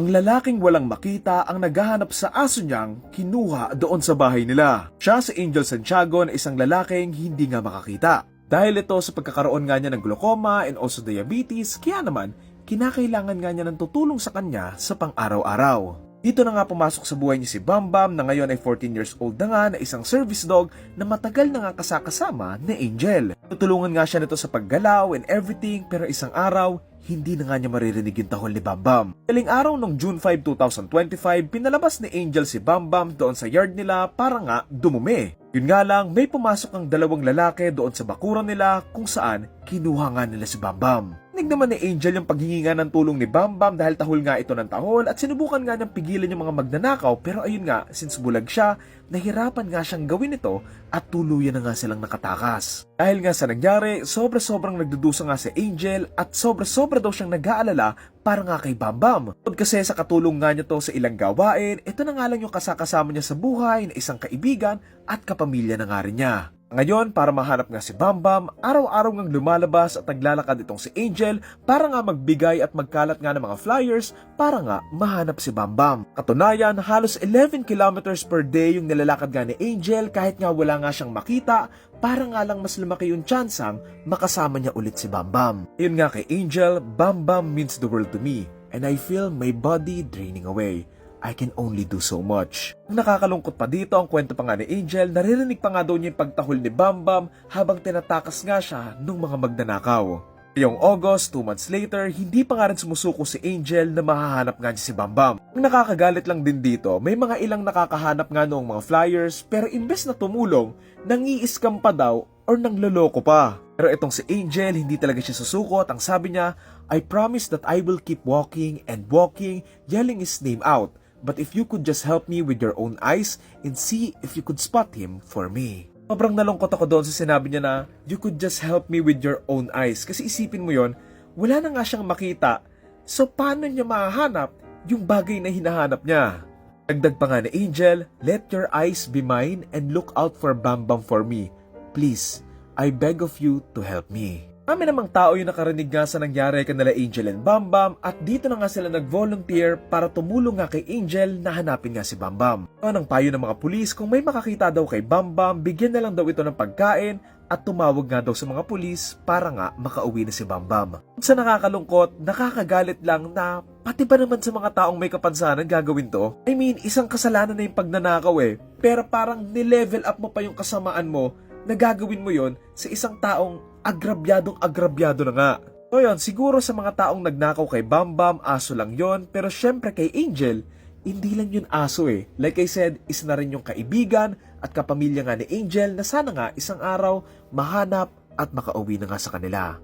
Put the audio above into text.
Ang lalaking walang makita ang naghahanap sa aso niyang kinuha doon sa bahay nila. Siya si Angel Santiago na isang lalaking hindi nga makakita. Dahil ito sa pagkakaroon nga niya ng glaucoma and also diabetes, kaya naman kinakailangan nga niya ng tutulong sa kanya sa pang-araw-araw. Dito na nga pumasok sa buhay niya si Bambam na ngayon ay 14 years old na nga na isang service dog na matagal na nga kasakasama ni Angel. Tutulungan nga siya nito sa paggalaw and everything pero isang araw, hindi na nga niya maririnig yung tahol ni Bambam. Galing araw ng June 5, 2025, pinalabas ni Angel si Bambam doon sa yard nila para nga dumumi. Yun nga lang, may pumasok ang dalawang lalaki doon sa bakuran nila kung saan kinuha nga nila si Bambam. Nig naman ni Angel yung paghingi ng tulong ni Bambam dahil tahol nga ito ng tahol at sinubukan nga niyang pigilan yung mga magnanakaw pero ayun nga, since bulag siya, nahirapan nga siyang gawin ito at tuluyan na nga silang nakatakas. Dahil nga sa nangyari, sobra-sobrang nagdudusa nga si Angel at sobra-sobra daw siyang nag-aalala para nga kay Bambam. Tod kasi sa katulong nga niya to sa ilang gawain, ito na nga lang yung kasakasama niya sa buhay na isang kaibigan at kapamilya na nga rin niya. Ngayon, para mahanap nga si Bambam, araw-araw ngang lumalabas at naglalakad itong si Angel para nga magbigay at magkalat nga ng mga flyers para nga mahanap si Bambam. Katunayan, halos 11 kilometers per day yung nilalakad nga ni Angel kahit nga wala nga siyang makita para nga lang mas lumaki yung tsansang makasama niya ulit si Bambam. Yun nga kay Angel, Bambam means the world to me and I feel my body draining away. I can only do so much. Ang nakakalungkot pa dito ang kwento pa nga ni Angel, naririnig pa nga daw niya yung pagtahol ni Bambam habang tinatakas nga siya ng mga magnanakaw. Yung August, two months later, hindi pa nga rin sumusuko si Angel na mahahanap nga niya si Bambam. Ang nakakagalit lang din dito, may mga ilang nakakahanap nga noong mga flyers pero imbes na tumulong, nangi-scam pa daw or nangloloko pa. Pero itong si Angel, hindi talaga siya susuko at ang sabi niya, I promise that I will keep walking and walking, yelling his name out. But if you could just help me with your own eyes and see if you could spot him for me. Sobrang nalungkot ako doon sa sinabi niya na, you could just help me with your own eyes. Kasi isipin mo yon, wala na nga siyang makita. So paano niya mahahanap yung bagay na hinahanap niya? Dagdag pa nga ni Angel, let your eyes be mine and look out for Bam Bam for me. Please, I beg of you to help me. Kami namang tao yung nakarinig nga sa nangyari kanila Angel and Bam Bam at dito na nga sila nag-volunteer para tumulong nga kay Angel na hanapin nga si Bam Bam. Ano ang payo ng mga pulis kung may makakita daw kay Bam Bam, bigyan na lang daw ito ng pagkain at tumawag nga daw sa mga pulis para nga makauwi na si Bam Bam. Sa nakakalungkot, nakakagalit lang na pati ba naman sa mga taong may kapansanan gagawin to? I mean, isang kasalanan na yung pagnanakaw eh. Pero parang nilevel up mo pa yung kasamaan mo na gagawin mo yon sa isang taong agrabyadong agrabyado na nga. So yun, siguro sa mga taong nagnakaw kay Bam Bam, aso lang yon pero syempre kay Angel, hindi lang yun aso eh. Like I said, isa na rin yung kaibigan at kapamilya nga ni Angel na sana nga isang araw mahanap at makauwi na nga sa kanila.